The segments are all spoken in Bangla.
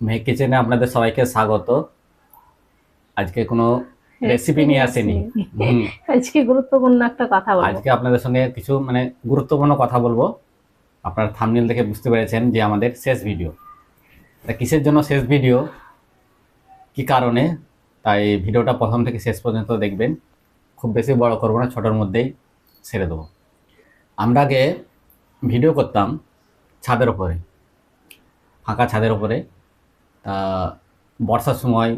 মেঘ কিচেনে আপনাদের সবাইকে স্বাগত। আজকে কোনো রেসিপি নিয়ে আসেনি। আজকে গুরুত্বপূর্ণ একটা কথা বলব। আজকে আপনাদের সঙ্গে কিছু মানে গুরুত্বপূর্ণ কথা বলব। আপনার থামনেল দেখে বুঝতে পেরেছেন যে আমাদের শেষ ভিডিও তা কিসের জন্য শেষ ভিডিও কি কারণে? তাই ভিডিওটা প্রথম থেকে শেষ পর্যন্ত দেখবেন। খুব বেশি বড় করব না ছোটোর মধ্যেই ছেড়ে দেবো। আমরা আগে ভিডিও করতাম ছাদের ওপরে ফাঁকা ছাদের ওপরে তা বর্ষার সময়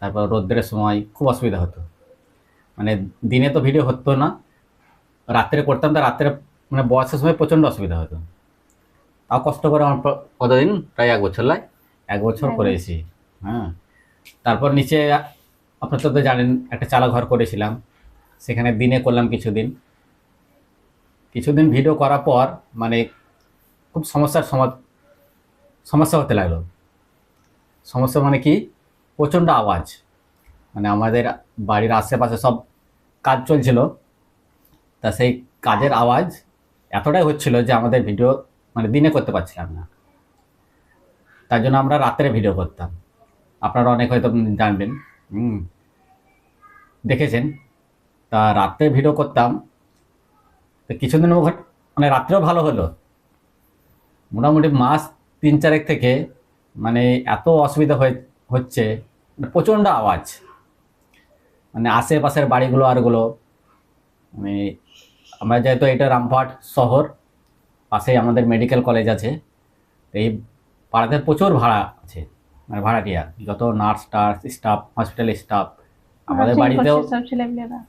তারপর রোদ্রের সময় খুব অসুবিধা হতো। মানে দিনে তো ভিডিও হতো না। রাত্রে করতাম তা রাত্রে মানে বর্ষার সময় প্রচণ্ড অসুবিধা হতো। তাও কষ্ট করে আমার কতদিন? প্রায় এক বছর লাই? এক বছর এক করেছি। হ্যাঁ। তারপর নিচে আপনার তো জানেন একটা চালা ঘর করেছিলাম। সেখানে দিনে করলাম কিছুদিন। কিছুদিন ভিডিও করার পর মানে খুব সমস্যার সমা সমস্যা হতে লাগল। সমস্যা মানে কি? প্রচণ্ড আওয়াজ। মানে আমাদের বাড়ির আশেপাশে সব কাজ চলছিল। তা সেই কাজের আওয়াজ এতটাই হচ্ছিল যে আমাদের ভিডিও মানে দিনে করতে পারছিলাম না। তার জন্য আমরা রাত্রে ভিডিও করতাম। আপনারা অনেক হয়তো জানবেন। দেখেছেন? তা রাত্রে ভিডিও করতাম। তো কিছুদিন মানে রাত্রেও ভালো হলো। মোটামুটি মাস তিন চারেক থেকে মানে এত অসুবিধা হয়ে হচ্ছে মানে প্রচণ্ড আওয়াজ মানে আশেপাশের বাড়িগুলো আরগুলো মানে আমরা যেহেতু এটা রামপাট শহর পাশেই আমাদের মেডিকেল কলেজ আছে এই পাড়াতে প্রচুর ভাড়া আছে মানে ভাড়াটিয়া যত নার্স টার্স স্টাফ হসপিটাল স্টাফ আমাদের বাড়িতেও।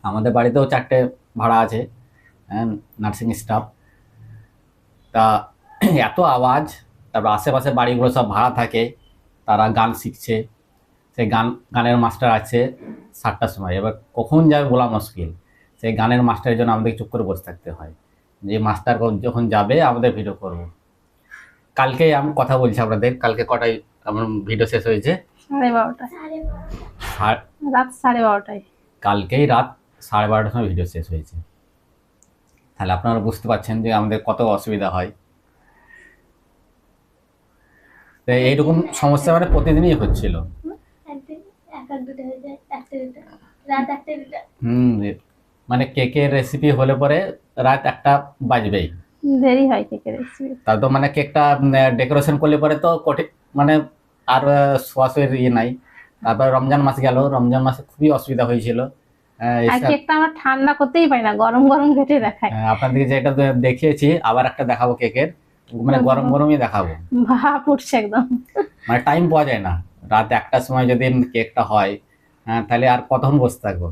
আমাদের বাড়িতেও চারটে ভাড়া আছে হ্যাঁ নার্সিং স্টাফ তা এত আওয়াজ তারপর আশেপাশে বাড়িগুলো সব ভাড়া থাকে তারা গান শিখছে সেই গান গানের মাস্টার আছে সাতটার সময়। এবার কখন যাবে বলা মুশকিল। সেই গানের মাস্টারের জন্য আমাদের চুপ করে বসে থাকতে হয়। যে মাস্টার যখন যাবে আমাদের ভিডিও করব। কালকেই আমি কথা বলছি আপনাদের কালকে কটায় আমার ভিডিও শেষ হয়েছে? সাড়ে বারোটায়। রাত সাড়ে বারোটায়। কালকেই রাত সাড়ে বারোটার সময় ভিডিও শেষ হয়েছে। তাহলে আপনারা বুঝতে পারছেন যে আমাদের কত অসুবিধা হয়। তো এইরকম সমস্যা মানে প্রতিদিনই হচ্ছিল। একদিন এক এক দুটো হয়ে যায় একটা দুটো রাত একটা দুটো। হুম মানে কেকের রেসিপি হলে পরে রাত একটা বাজবেই। দেরি হয় কেকের রেসিপি তার তো মানে কেকটা ডেকোরেশন করলে পরে তো কঠিন মানে আর সোয়াশের ইয়ে নাই। তারপর রমজান মাস গেল রমজান মাসে খুবই অসুবিধা হয়েছিল। কেকটা আমরা ঠান্ডা করতেই পারি না গরম গরম ঘেটে দেখায়। হ্যাঁ, আপনাদেরকে যেটা দেখিয়েছি আবার একটা দেখাবো কেকের। মানে গরম গরমই দেখাবো। ভাপ উঠছে একদম। মানে টাইম পাওয়া যায় না। রাত একটার সময় যদি কেকটা হয় হ্যাঁ তাহলে আর কতক্ষণ বসে থাকব?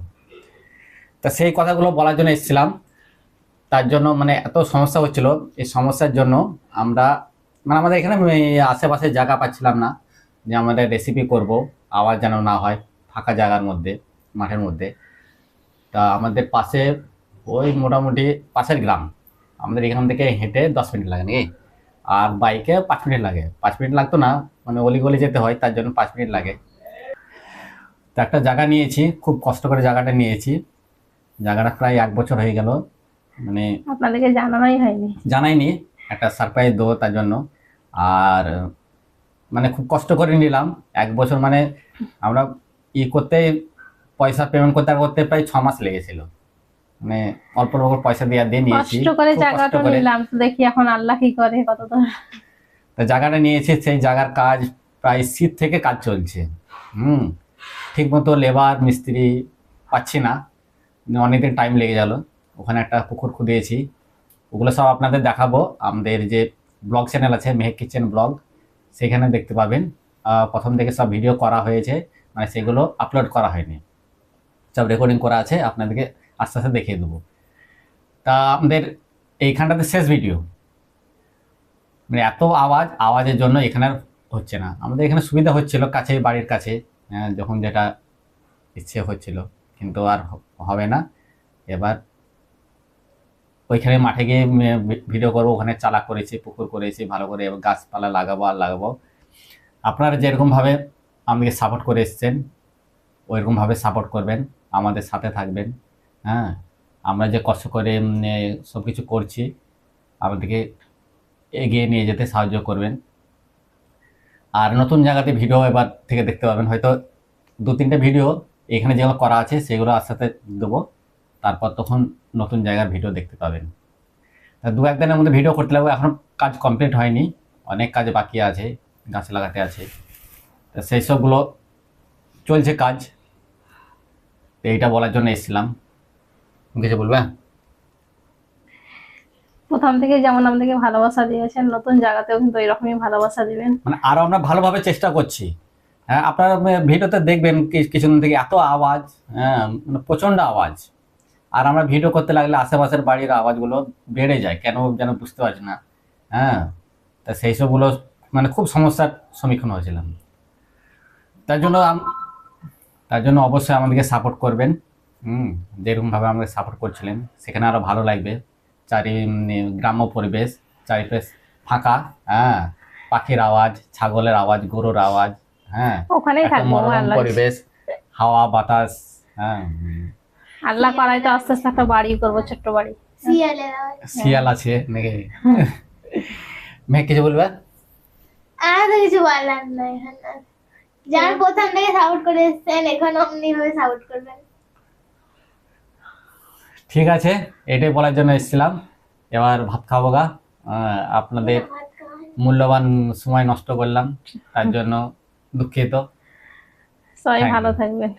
তা সেই কথাগুলো বলার জন্য এসেছিলাম। তার জন্য মানে এত সমস্যা হচ্ছিল। এই সমস্যার জন্য আমরা মানে আমাদের এখানে আশেপাশে জায়গা পাচ্ছিলাম না যে আমাদের রেসিপি করব। আওয়াজ যেন না হয় ফাঁকা জায়গার মধ্যে মাঠের মধ্যে। তা আমাদের পাশে ওই মোটামুটি পাশের গ্রাম। আমাদের এখান থেকে হেঁটে দশ মিনিট লাগে নাকি? আর বাইকে পাঁচ মিনিট লাগে। পাঁচ মিনিট লাগতো না মানে অলি গলি যেতে হয় তার জন্য পাঁচ মিনিট লাগে। তো একটা জায়গা নিয়েছি খুব কষ্ট করে জায়গাটা নিয়েছি। জায়গাটা প্রায় এক বছর হয়ে গেল মানে আপনাদেরকে জানানোই হয়নি। জানাইনি একটা সারপ্রাইজ দেবো তার জন্য। আর মানে খুব কষ্ট করে নিলাম এক বছর মানে আমরা ই করতে পয়সা পেমেন্ট করতে করতে প্রায় ছ মাস লেগেছিল। মানে অল্প অল্প পয়সা দিয়ে দিয়ে নিয়েছি। কষ্ট করে জায়গাটা নিলাম তো দেখি এখন আল্লাহ কি করে কত তো। জায়গাটা নিয়েছি সেই জায়গার কাজ প্রায় শীত থেকে কাজ চলছে। হুম ঠিক মতো লেবার মিস্ত্রি পাচ্ছি না। অনেকদিন টাইম লেগে গেল। ওখানে একটা পুকুর খুঁদিয়েছি। ওগুলো সব আপনাদের দেখাবো। আমাদের যে ব্লগ চ্যানেল আছে মেহেক কিচেন ব্লগ সেখানে দেখতে পাবেন। প্রথম থেকে সব ভিডিও করা হয়েছে। মানে সেগুলো আপলোড করা হয়নি। সব রেকর্ডিং করা আছে। আপনাদেরকে আস্তে আস্তে দেখিয়ে দেবো। তা আমাদের এইখানটাতে শেষ ভিডিও মানে এত আওয়াজ আওয়াজের জন্য এখানে হচ্ছে না। আমাদের এখানে সুবিধা হচ্ছিল কাছে বাড়ির কাছে আহ, যখন যেটা ইচ্ছে হচ্ছিল। কিন্তু আর হবে না। এবার ওইখানে মাঠে গিয়ে ভিডিও করব। ওখানে চালা করেছি পুকুর করেছি ভালো করে গাছপালা লাগাবো আর লাগাবো। আপনারা যেরকমভাবে আমাদেরকে সাপোর্ট করে এসছেন ওইরকমভাবে সাপোর্ট করবেন আমাদের সাথে থাকবেন। হ্যাঁ আমরা যে কষ্ট করে সব কিছু করছি, আমাদেরকে এগিয়ে নিয়ে যেতে সাহায্য করবেন। আর নতুন জায়গাতে ভিডিও এবার থেকে দেখতে পাবেন। হয়তো দু তিনটে ভিডিও এখানে যেগুলো করা আছে, সেগুলো আস্তে দেবো। তারপর তখন নতুন জায়গার ভিডিও দেখতে পাবেন। দু একদিনের মধ্যে ভিডিও করতে লাগবে, এখন কাজ কমপ্লিট হয়নি। অনেক কাজ বাকি আছে, গাছ লাগাতে আছে। তা সেই সবগুলো চলছে কাজ। এইটা বলার জন্য এসেছিলাম। কিছু বলবে? প্রথম থেকে যেমন আমাদেরকে ভালোবাসা দিয়েছেন নতুন জায়গাতেও কিন্তু এরকমই ভালোবাসা দিবেন। মানে আরও আমরা ভালোভাবে চেষ্টা করছি। হ্যাঁ আপনারা ভিডিওতে দেখবেন কিছুদিন থেকে এত আওয়াজ হ্যাঁ মানে প্রচণ্ড আওয়াজ। আর আমরা ভিডিও করতে লাগলে আশেপাশের বাড়ির আওয়াজগুলো বেড়ে যায়। কেন যেন বুঝতে পারছি না। হ্যাঁ তা সেই সবগুলো মানে খুব সমস্যার সম্মুখীন হয়েছিলাম। তার জন্য তার জন্য অবশ্যই আমাদেরকে সাপোর্ট করবেন। হুম যেরকমভাবে আমাদের সাপোর্ট করছিলেন সেখানে আরও ভালো লাগবে। চারি গ্রাম্য পরিবেশ চারিপাশ ফাঁকা হ্যাঁ পাখির আওয়াজ ছাগলের আওয়াজ গরুর আওয়াজ হ্যাঁ ওখানেই থাকব মনোরম পরিবেশ হাওয়া বাতাস হ্যাঁ আল্লাহ করাই তো আস্তে আস্তে একটা বাড়ি করব ছোট্ট বাড়ি। শিয়াল আছে নাকি? মেয়ে কিছু বলবে? আর কিছু বলার নাই এখানে যার প্রথম থেকে সাপোর্ট করে এসছেন এখন অমনি ভাবে সাপোর্ট করবেন। ঠিক আছে এটাই বলার জন্য এসেছিলাম। এবার ভাত খাব গা। আপনাদের মূল্যবান সময় নষ্ট করলাম তার জন্য দুঃখিত। সবাই ভালো. থাকবেন।